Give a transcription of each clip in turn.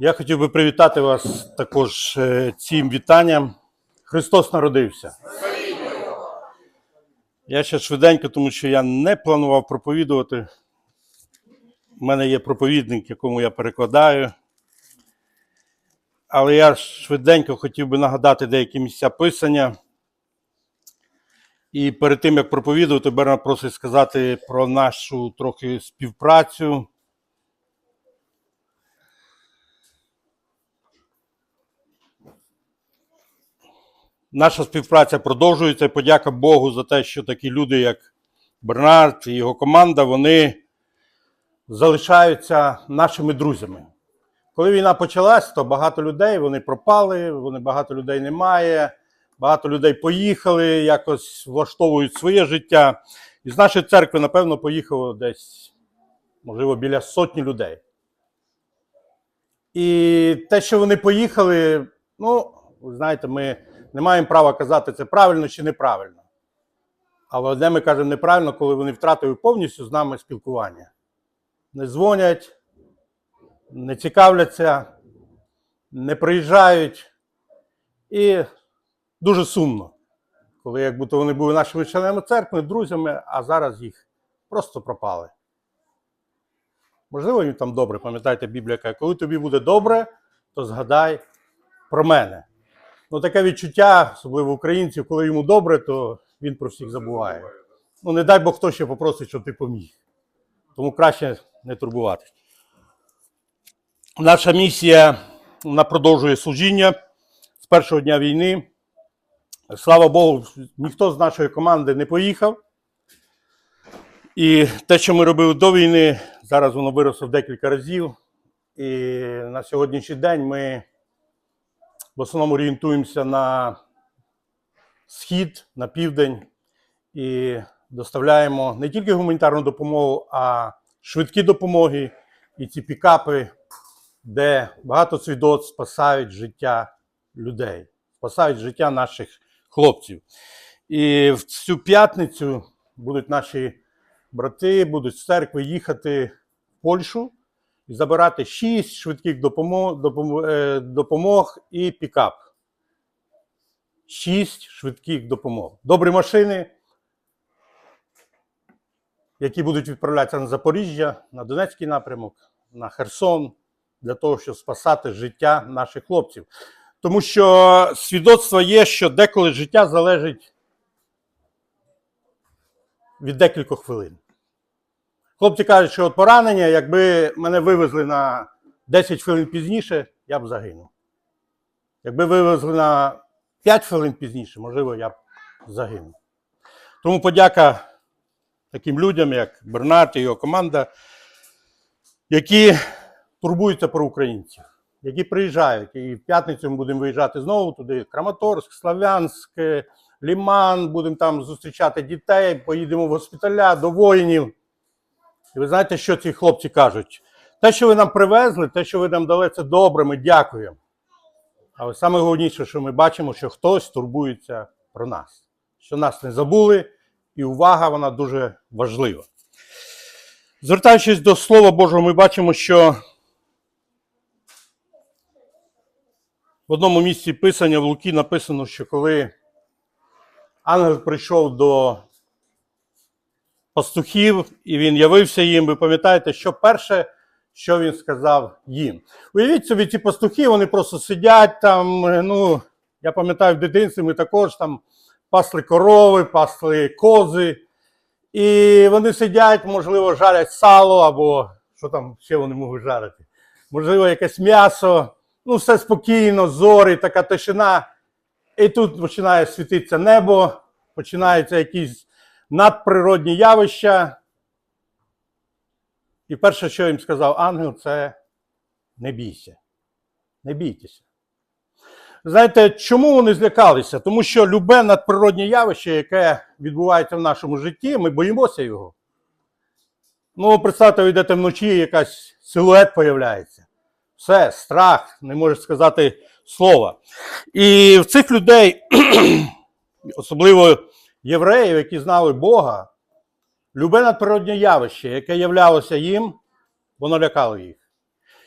Я хотів би привітати вас також е, цим вітанням. Христос народився. Я ще швиденько, тому що я не планував проповідувати. У мене є проповідник, якому я перекладаю. Але я швиденько хотів би нагадати деякі місця писання. І перед тим, як проповідувати, Берна просить сказати про нашу трохи співпрацю. Наша співпраця продовжується. і Подяка Богу за те, що такі люди, як Бернард і його команда, вони залишаються нашими друзями. Коли війна почалась, то багато людей вони пропали, вони багато людей немає, багато людей поїхали, якось влаштовують своє життя. І з нашої церкви, напевно, поїхало десь, можливо, біля сотні людей. І те, що вони поїхали, ну, ви знаєте, ми не маємо права казати, це правильно чи неправильно. Але одне ми кажемо неправильно, коли вони втратили повністю з нами спілкування. Не дзвонять, не цікавляться, не приїжджають. І дуже сумно, коли як будто вони були нашими членами церкви, друзями, а зараз їх просто пропали. Можливо, їм там добре, пам'ятаєте, Біблія каже, коли тобі буде добре, то згадай про мене. Ну, таке відчуття, особливо українців, коли йому добре, то він про всіх забуває. Ну, не дай Бог хто ще попросить, щоб ти поміг. Тому краще не турбуватись. Наша місія вона продовжує служіння з першого дня війни. Слава Богу, ніхто з нашої команди не поїхав. І те, що ми робили до війни, зараз воно виросло в декілька разів. І на сьогоднішній день ми в основному орієнтуємося на схід, на південь і доставляємо не тільки гуманітарну допомогу, а швидкі допомоги і ці пікапи, де багато свідоцтв спасають життя людей, спасають життя наших хлопців. І в цю п'ятницю будуть наші брати, будуть з церкви їхати в Польщу забирати шість швидких допомог, е, допомог і пікап. Шість швидких допомог. Добрі машини, які будуть відправлятися на Запоріжжя, на Донецький напрямок, на Херсон, для того, щоб спасати життя наших хлопців. Тому що свідоцтво є, що деколи життя залежить від декількох хвилин. Хлопці кажуть, що от поранення, якби мене вивезли на 10 хвилин пізніше, я б загинув. Якби вивезли на 5 хвилин пізніше, можливо, я б загинув. Тому подяка таким людям, як Бернард і його команда, які турбуються про українців, які приїжджають. І в п'ятницю ми будемо виїжджати знову туди: Краматорськ, Слав'янськ, Ліман, будемо там зустрічати дітей, поїдемо в госпіталя до воїнів. І ви знаєте, що ці хлопці кажуть? Те, що ви нам привезли, те, що ви нам дали, це добре, ми дякуємо. Але саме головніше, що ми бачимо, що хтось турбується про нас, що нас не забули, і увага вона дуже важлива. Звертаючись до Слова Божого, ми бачимо, що в одному місці писання в Луки написано, що коли ангел прийшов до пастухів, і він явився їм. Ви пам'ятаєте, що перше, що він сказав їм? Уявіть собі, ці пастухи, вони просто сидять там. Ну, я пам'ятаю, в дитинстві ми також там пасли корови, пасли кози. І вони сидять, можливо, жарять сало, або що там ще вони можуть жарити. Можливо, якесь м'ясо. Ну, все спокійно, зорі, така тишина. І тут починає світитися небо, починаються якісь надприродні явища. І перше, що їм сказав ангел, це не бійся. Не бійтеся. Знаєте, чому вони злякалися? Тому що любе надприроднє явище, яке відбувається в нашому житті, ми боїмося його. Ну, представте, ви йдете вночі, якась силует появляється. Все, страх, не можеш сказати слова. І в цих людей, особливо євреїв, які знали Бога, любе надприродне явище, яке являлося їм, воно лякало їх.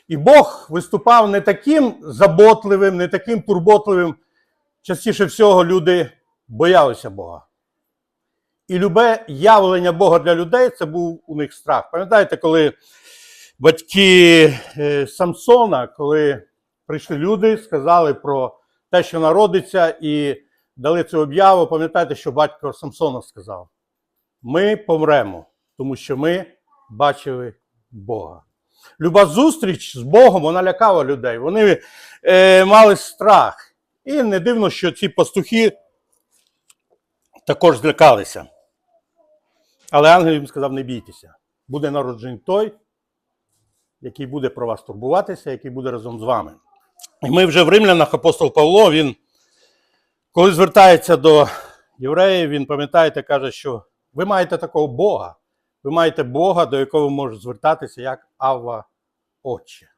І Бог виступав не таким заботливим, не таким турботливим. Частіше всього люди боялися Бога. І любе явлення Бога для людей це був у них страх. Пам'ятаєте, коли батьки е, Самсона, коли прийшли люди, сказали про те, що народиться, і дали цю об'яву, пам'ятаєте, що батько Самсона сказав: Ми помремо, тому що ми бачили Бога. Люба зустріч з Богом вона лякала людей. Вони е, мали страх. І не дивно, що ці пастухи також злякалися. Але ангел їм сказав: не бійтеся, буде народжений той, який буде про вас турбуватися, який буде разом з вами. І ми вже в римлянах апостол Павло, він, коли звертається до євреїв, він пам'ятаєте, каже, що ви маєте такого Бога, ви маєте Бога, до якого ви можете звертатися як Авва Отче,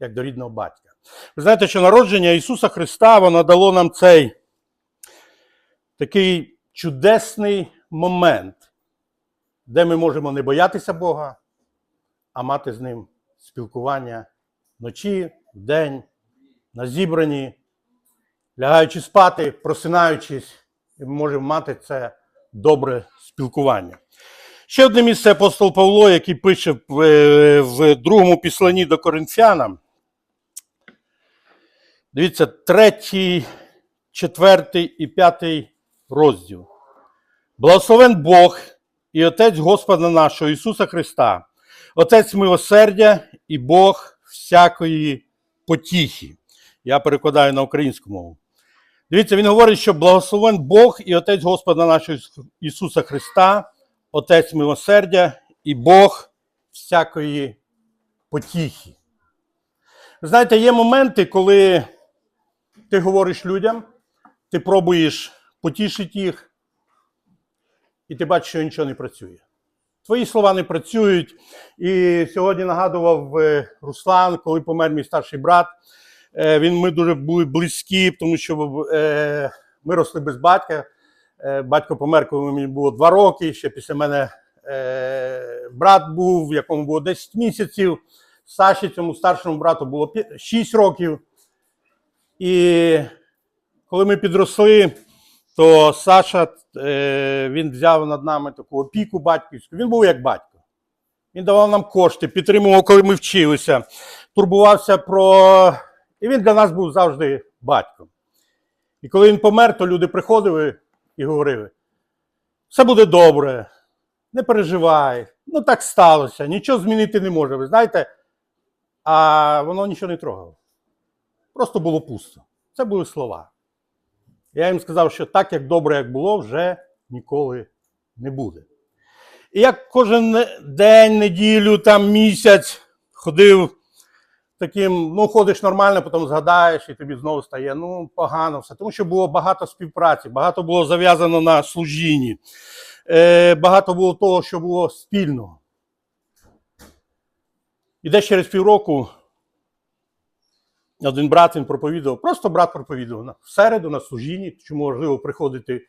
як до рідного батька. Ви знаєте, що народження Ісуса Христа воно дало нам цей такий чудесний момент, де ми можемо не боятися Бога, а мати з ним спілкування вночі, вдень, на зібранні, лягаючи спати, просинаючись, ми можемо мати це добре спілкування. Ще одне місце апостол Павло, який пише е, в другому післанні до Коринфянам. Дивіться, третій, четвертий і п'ятий розділ. Благословен Бог і Отець Господа нашого Ісуса Христа, Отець милосердя і Бог всякої потіхи. Я перекладаю на українську мову. Дивіться, він говорить, що благословен Бог і Отець Господа нашого Ісуса Христа, Отець милосердя і Бог всякої потіхи. Знаєте, є моменти, коли ти говориш людям, ти пробуєш потішити їх, і ти бачиш, що нічого не працює. Твої слова не працюють. І сьогодні нагадував е, Руслан, коли помер мій старший брат. Е, Він ми дуже були близькі, тому що е, ми росли без батька. Е, Батько помер, коли мені було два роки. Ще після мене е, брат був, якому було 10 місяців. Саші, цьому старшому брату було 6 років. І коли ми підросли, то Саша е, він взяв над нами таку опіку батьківську. Він був як батько. Він давав нам кошти, підтримував, коли ми вчилися, турбувався про. І він для нас був завжди батьком. І коли він помер, то люди приходили і говорили: все буде добре, не переживай, ну так сталося, нічого змінити не може. Ви знаєте, а воно нічого не трогало. Просто було пусто. Це були слова. Я їм сказав, що так, як добре, як було, вже ніколи не буде. І як кожен день, неділю, там місяць ходив таким, ну, ходиш нормально, потім згадаєш, і тобі знову стає ну, погано все. Тому що було багато співпраці, багато було зав'язано на служінні, е, багато було того, що було спільного. І десь через півроку один брат він проповідував, просто брат проповідував в середу на служінні, чому важливо приходити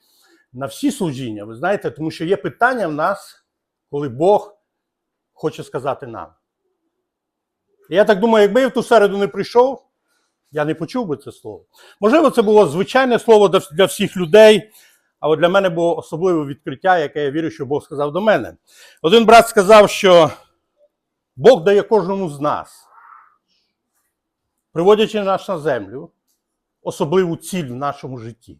на всі служіння. Ви знаєте, тому що є питання в нас, коли Бог хоче сказати нам. Я так думаю, якби я в ту середу не прийшов, я не почув би це слово. Можливо, це було звичайне слово для- всіх людей, а для мене було особливе відкриття, яке я вірю, що Бог сказав до мене. Один брат сказав, що Бог дає кожному з нас приводячи нас на землю, особливу ціль в нашому житті.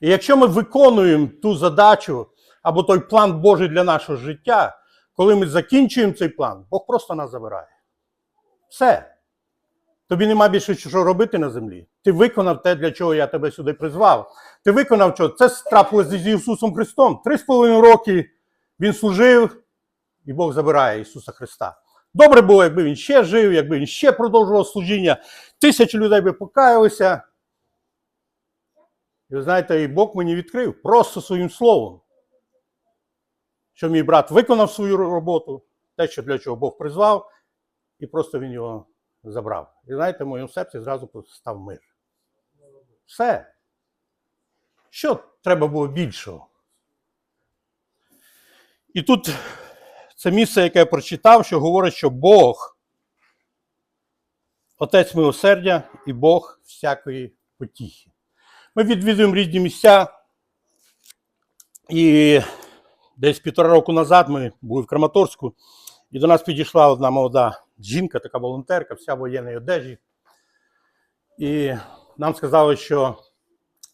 І якщо ми виконуємо ту задачу або той план Божий для нашого життя, коли ми закінчуємо цей план, Бог просто нас забирає. Все. Тобі нема більше що робити на землі. Ти виконав те, для чого я тебе сюди призвав. Ти виконав що? Це трапилося з Ісусом Христом. Три з половиною роки Він служив, і Бог забирає Ісуса Христа. Добре було, якби він ще жив, якби він ще продовжував служіння. Тисячі людей би покаялися. І ви знаєте, і Бог мені відкрив просто своїм словом, що мій брат виконав свою роботу, те, що для чого Бог призвав, і просто він його забрав. І знаєте, в моєму серці зразу став мир. Все. Що треба було більшого? І тут це місце, яке я прочитав, що говорить, що Бог Отець милосердя і Бог всякої потіхи. Ми відвідуємо різні місця. І десь півтора року назад ми були в Краматорську, і до нас підійшла одна молода жінка, така волонтерка, вся в воєнній одежі. І нам сказали, що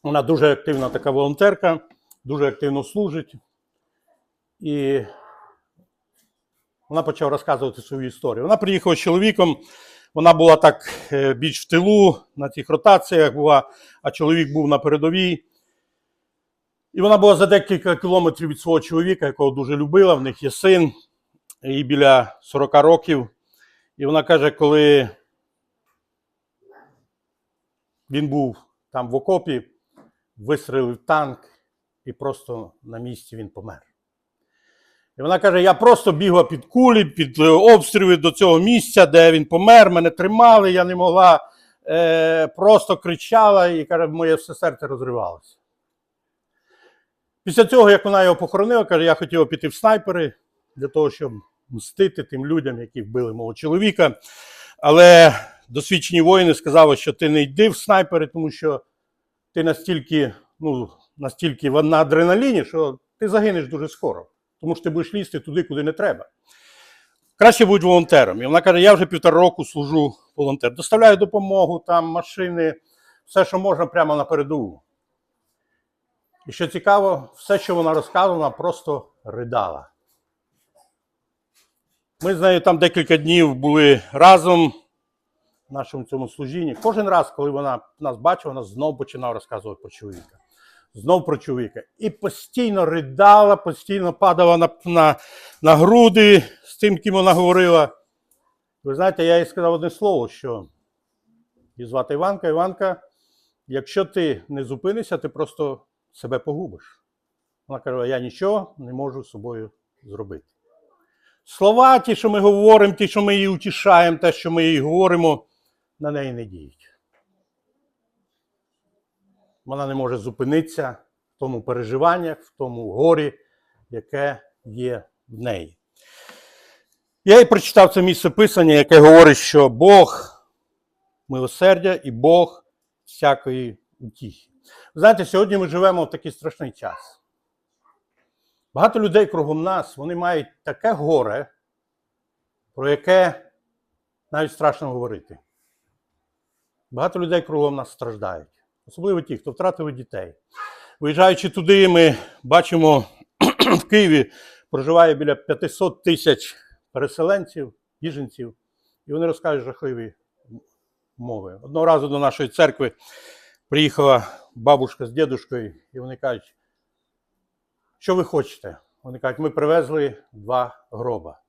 вона дуже активна така волонтерка, дуже активно служить. І вона почала розказувати свою історію. Вона приїхала з чоловіком, вона була так е, більш в тилу на цих ротаціях була, а чоловік був на передовій. І вона була за декілька кілометрів від свого чоловіка, якого дуже любила. В них є син, їй біля 40 років. І вона каже, коли він був там в окопі, вистрелив танк, і просто на місці він помер. І вона каже: я просто бігла під кулі, під е, обстріли до цього місця, де він помер, мене тримали, я не могла, е, просто кричала, і каже, моє все серце розривалося. Після цього, як вона його похоронила, каже, я хотіла піти в снайпери для того, щоб мстити тим людям, які вбили мого чоловіка. Але досвідчені воїни сказали, що ти не йди в снайпери, тому що ти настільки, ну, настільки на адреналіні, що ти загинеш дуже скоро, тому що ти будеш лізти туди, куди не треба. Краще будь волонтером. І вона каже: я вже півтора року служу волонтером. Доставляю допомогу, там машини, все, що можна, прямо на передову. І що цікаво, все, що вона розказувала, просто ридала. Ми з нею там декілька днів були разом в нашому цьому служінні. Кожен раз, коли вона нас бачила, вона знову починала розказувати про чоловіка. Знов про чоловіка. І постійно ридала, постійно падала на, на, на груди з тим, ким вона говорила. Ви знаєте, я їй сказав одне слово, що її звати Іванка. Іванка, якщо ти не зупинишся, ти просто себе погубиш. Вона каже, я нічого не можу з собою зробити. Слова, ті, що ми говоримо, ті, що ми її утішаємо, те, що ми їй говоримо, на неї не діють. Вона не може зупинитися в тому переживаннях, в тому горі, яке є в неї. Я і прочитав це місце писання, яке говорить, що Бог милосердя і Бог всякої утіхи. Знаєте, сьогодні ми живемо в такий страшний час. Багато людей кругом нас вони мають таке горе, про яке навіть страшно говорити. Багато людей кругом нас страждають, особливо ті, хто втратили дітей. Виїжджаючи туди, ми бачимо в Києві проживає біля 500 тисяч переселенців, біженців, і вони розкажуть жахливі мови. Одного разу до нашої церкви приїхала бабушка з дідушкою, і вони кажуть, що ви хочете? Вони кажуть, ми привезли два гроба.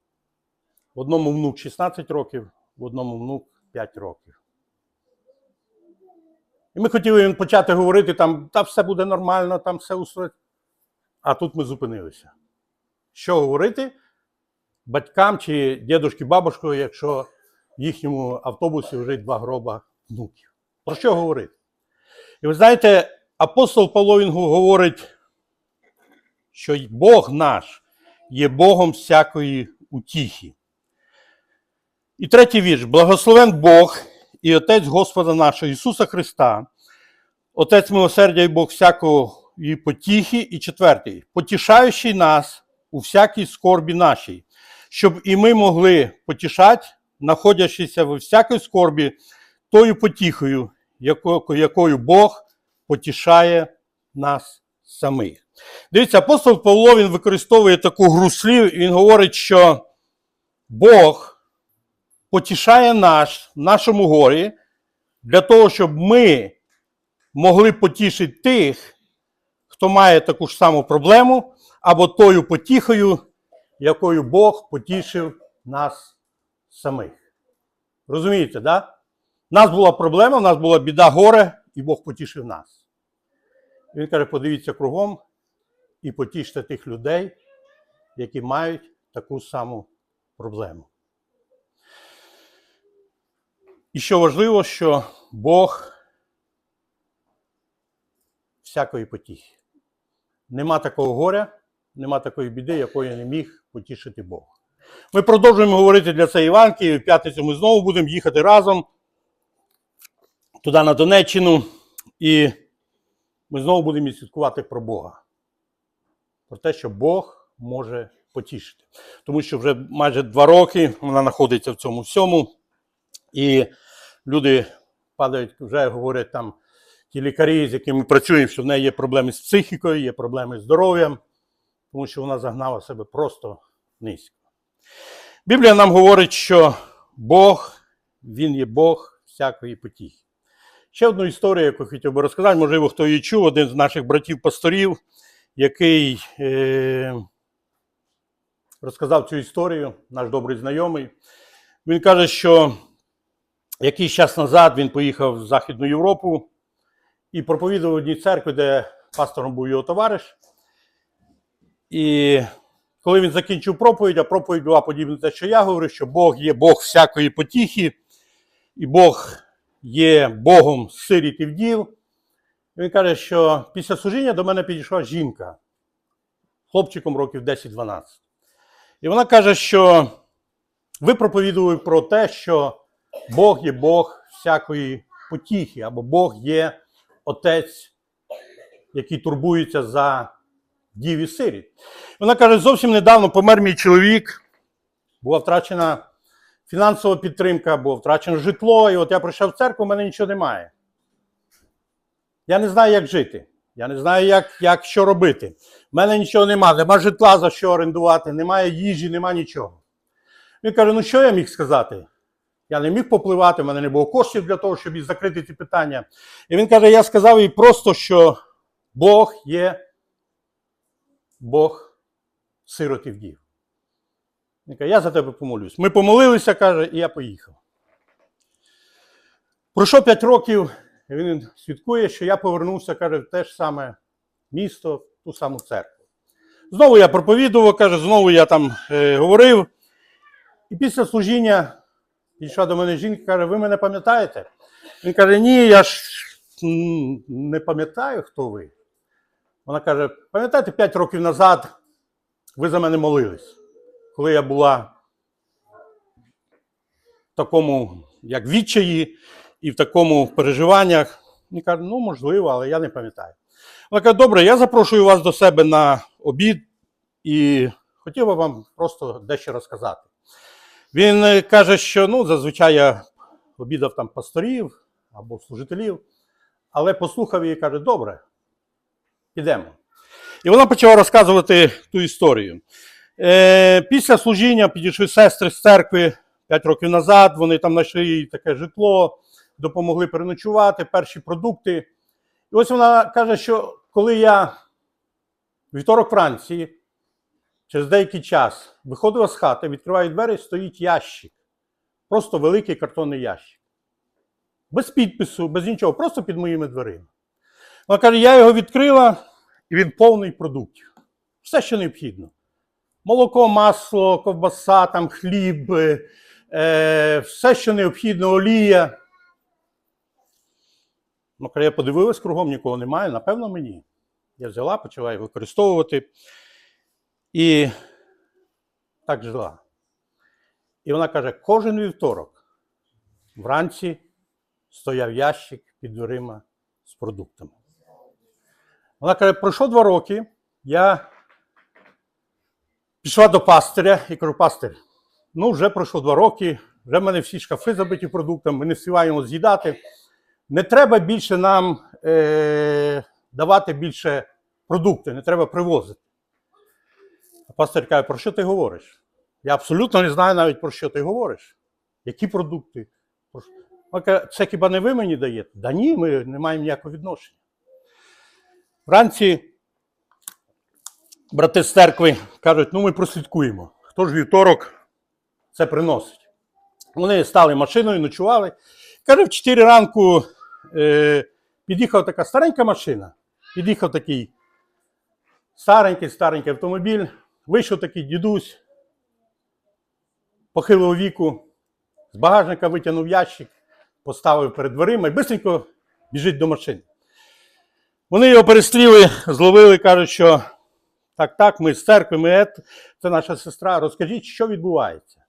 В одному внук 16 років, в одному внук 5 років. І ми хотіли почати говорити, там, та все буде нормально, там все усе. А тут ми зупинилися. Що говорити батькам чи дідушки бабушкою, якщо в їхньому автобусі вже два гроба внуків? Про що говорити? І ви знаєте, апостол Павло він говорить, що Бог наш є Богом всякої утіхи. І третій вірш: Благословен Бог і Отець Господа нашого Ісуса Христа, Отець милосердя і Бог всякої потіхи. І четвертий, потішаючий нас у всякій скорбі нашій, щоб і ми могли потішати, знаходячися в всякій скорбі, тою потіхою, якою Бог потішає нас самих. Дивіться, апостол Павло він використовує таку гру слів, і він говорить, що Бог потішає нас в нашому горі для того, щоб ми могли потішити тих, хто має таку ж саму проблему, або тою потіхою, якою Бог потішив нас самих. Розумієте, да? У нас була проблема, у нас була біда горе, і Бог потішив нас. Він каже: подивіться кругом і потіште тих людей, які мають таку саму проблему. І що важливо, що Бог всякої потіхи. Нема такого горя, нема такої біди, якої не міг потішити Бог. Ми продовжуємо говорити для цієї Іванки. і В п'ятницю ми знову будемо їхати разом. туди на Донеччину, і ми знову будемо святкувати про Бога. Про те, що Бог може потішити. Тому що вже майже два роки вона знаходиться в цьому всьому, і люди падають, вже говорять там ті лікарі, з якими працюємо, що в неї є проблеми з психікою, є проблеми з здоров'ям, тому що вона загнала себе просто низько. Біблія нам говорить, що Бог, Він є Бог всякої потіхи. Ще одну історію, яку хотів би розказати, можливо, хто її чув, один з наших братів-пасторів, який е, розказав цю історію, наш добрий знайомий. Він каже, що якийсь час назад він поїхав в Західну Європу і проповідував в одній церкві, де пастором був його товариш. І коли він закінчив проповідь, а проповідь була подібна те, що я говорю, що Бог є Бог всякої потіхи, і Бог є Богом сиріт і вдів. Він каже, що після служіння до мене підійшла жінка, хлопчиком років 10-12. І вона каже, що ви проповідували про те, що Бог є Бог всякої потіхи, або Бог є Отець, який турбується за дів і сиріт. Вона каже, зовсім недавно помер мій чоловік, була втрачена фінансова підтримка, було втрачено житло, і от я прийшов в церкву, у мене нічого немає. Я не знаю, як жити. Я не знаю, як, як що робити. У мене нічого немає, нема житла за що орендувати, немає їжі, нема нічого. Він каже: ну що я міг сказати? Я не міг попливати, в мене не було коштів для того, щоб закрити ці питання. І він каже: я сказав їй просто, що Бог є Бог сиротів дів. Він каже, я за тебе помолюсь. Ми помолилися, каже, і я поїхав. Пройшло 5 років, він свідкує, що я повернувся, каже, в те ж саме місто, в ту саму церкву. Знову я проповідував, каже, знову я там е, говорив. І після служіння підійшла до мене жінка, каже, ви мене пам'ятаєте? Він каже, ні, я ж не пам'ятаю, хто ви. Вона каже: пам'ятаєте, 5 років назад ви за мене молились, коли я була в такому, як відчаї, і в такому переживаннях. Він каже, ну, можливо, але я не пам'ятаю. Вона каже, добре, я запрошую вас до себе на обід і хотів би вам просто дещо розказати. Він е, каже, що ну, зазвичай я обідав там пасторів або служителів, але послухав її і каже, добре, підемо. І вона почала розказувати ту історію. Е, після служіння підійшли сестри з церкви 5 років назад, вони там знайшли таке житло, допомогли переночувати, перші продукти. І ось вона каже, що коли я вівторок вранці, через деякий час, виходила з хати, відкриваю двері, стоїть ящик. Просто великий картонний ящик. Без підпису, без нічого, просто під моїми дверима. Вона каже, я його відкрила, і він повний продуктів. Все, що необхідно. Молоко, масло, ковбаса, там, хліб, е, все, що необхідно, олія. Ну, коли я подивилась, кругом нікого немає, напевно, мені. Я взяла, почала їх використовувати. І так жила. І вона каже: кожен вівторок вранці стояв ящик під дверима з продуктами. Вона каже, пройшло два роки, я пішла до пастиря і кажу, пастир, ну вже пройшло два роки, вже в мене всі шкафи забиті продуктами, ми не встигаємо з'їдати. Не треба більше нам е- давати більше продукти, не треба привозити. А пастир каже, про що ти говориш? Я абсолютно не знаю навіть про що ти говориш. Які продукти? Це хіба не ви мені даєте? Да ні, ми не маємо ніякого відношення. Вранці брати з церкви кажуть, ну ми прослідкуємо. Хто ж вівторок це приносить? Вони стали машиною, ночували. Каже, в 4 ранку е, під'їхала така старенька машина, під'їхав такий старенький, старенький автомобіль, вийшов такий дідусь похилого віку, з багажника витягнув ящик, поставив перед дверима і бисенько біжить до машини. Вони його перестріли, зловили, кажуть, що так, так, ми з церкви, ми ет, це наша сестра. Розкажіть, що відбувається.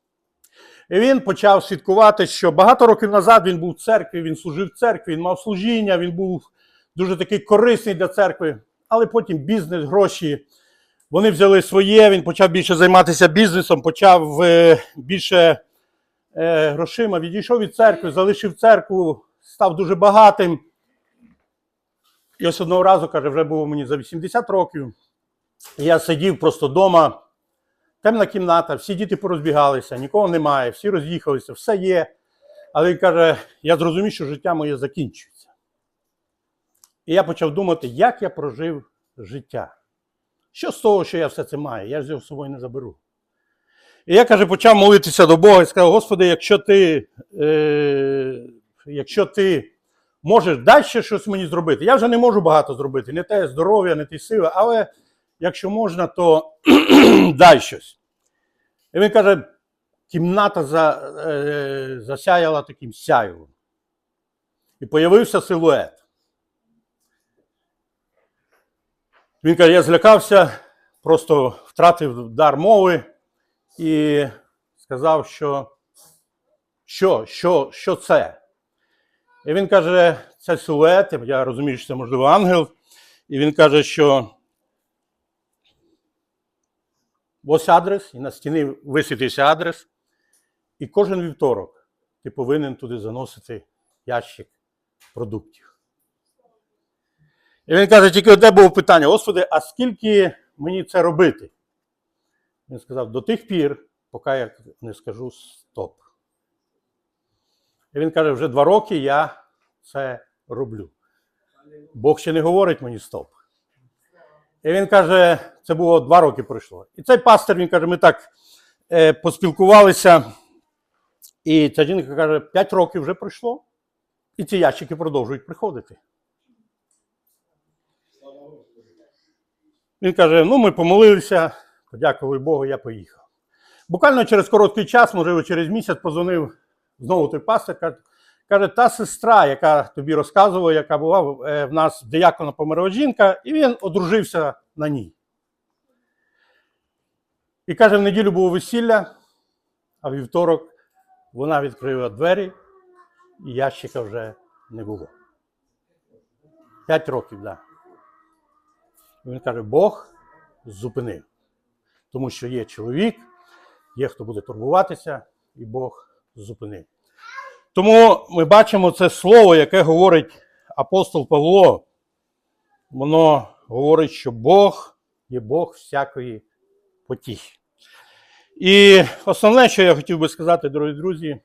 І він почав свідкувати, що багато років назад він був в церкві, він служив в церкві, він мав служіння, він був дуже такий корисний для церкви, але потім бізнес, гроші. Вони взяли своє, він почав більше займатися бізнесом, почав е, більше е, грошима, відійшов від церкви, залишив церкву, став дуже багатим. І ось одного разу, каже, вже було мені за 80 років. Я сидів просто вдома, темна кімната, всі діти порозбігалися, нікого немає, всі роз'їхалися, все є. Але він каже, я зрозумів, що життя моє закінчується. І я почав думати, як я прожив життя. Що з того, що я все це маю? Я ж його з собою не заберу. І я каже, почав молитися до Бога і сказав: Господи, якщо ти, е, якщо ти можеш ще щось мені зробити. Я вже не можу багато зробити, не те здоров'я, не ті сили, але якщо можна, то дай щось. І він каже, кімната за, е, засяяла таким сяйвом. І появився силует. Він каже, я злякався, просто втратив дар мови і сказав, що що, що, що це? І він каже, це силует, я розумію, що це можливо ангел. І він каже, що ось адрес, і на стіні висвітився адрес. І кожен вівторок ти повинен туди заносити ящик продуктів. І він каже, тільки одне було питання: Господи, а скільки мені це робити? Він сказав, до тих пір, поки я не скажу стоп. І він каже, вже два роки я це роблю. Бог ще не говорить мені стоп. І він каже, це було два роки пройшло. І цей пастор, він каже, ми так е, поспілкувалися. І ця жінка каже, п'ять років вже пройшло, і ці ящики продовжують приходити. Він каже: ну, ми помолилися, подякували Богу, я поїхав. Буквально через короткий час, можливо, через місяць, позвонив знову той пастор, каже, каже, та сестра, яка тобі розказувала, яка була е, в нас диякона померла жінка, і він одружився на ній. І каже, в неділю було весілля, а вівторок вона відкрила двері, і ящика вже не було. П'ять років, так. Да. Він каже, Бог зупинив. Тому що є чоловік, є хто буде турбуватися, і Бог зупинив. Тому ми бачимо це слово, яке говорить апостол Павло. Воно говорить, що Бог є Бог всякої потіхи. І основне, що я хотів би сказати, дорогі друзі,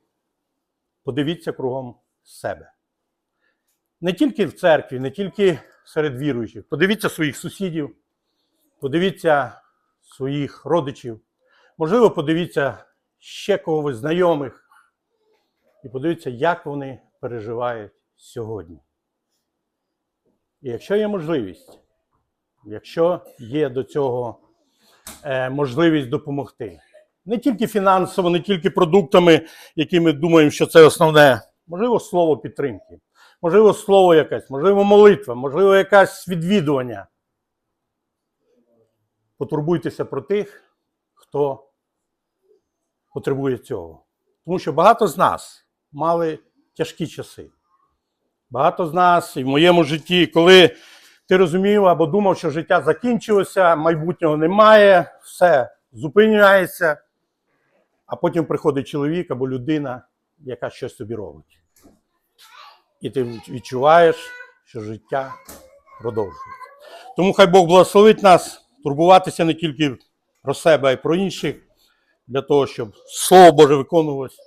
подивіться кругом себе. Не тільки в церкві, не тільки серед віруючих. Подивіться своїх сусідів, подивіться своїх родичів, можливо, подивіться ще когось знайомих. І подивіться, як вони переживають сьогодні. І якщо є можливість, якщо є до цього е, можливість допомогти, не тільки фінансово, не тільки продуктами, які ми думаємо, що це основне, можливо, слово підтримки, можливо, слово якесь, можливо, молитва, можливо, якесь відвідування. Потурбуйтеся про тих, хто потребує цього. Тому що багато з нас мали тяжкі часи. Багато з нас і в моєму житті, коли ти розумів або думав, що життя закінчилося, майбутнього немає, все зупиняється, а потім приходить чоловік або людина, яка щось тобі робить. І ти відчуваєш, що життя продовжується. Тому хай Бог благословить нас турбуватися не тільки про себе, а й про інших, для того, щоб Слово Боже виконувалось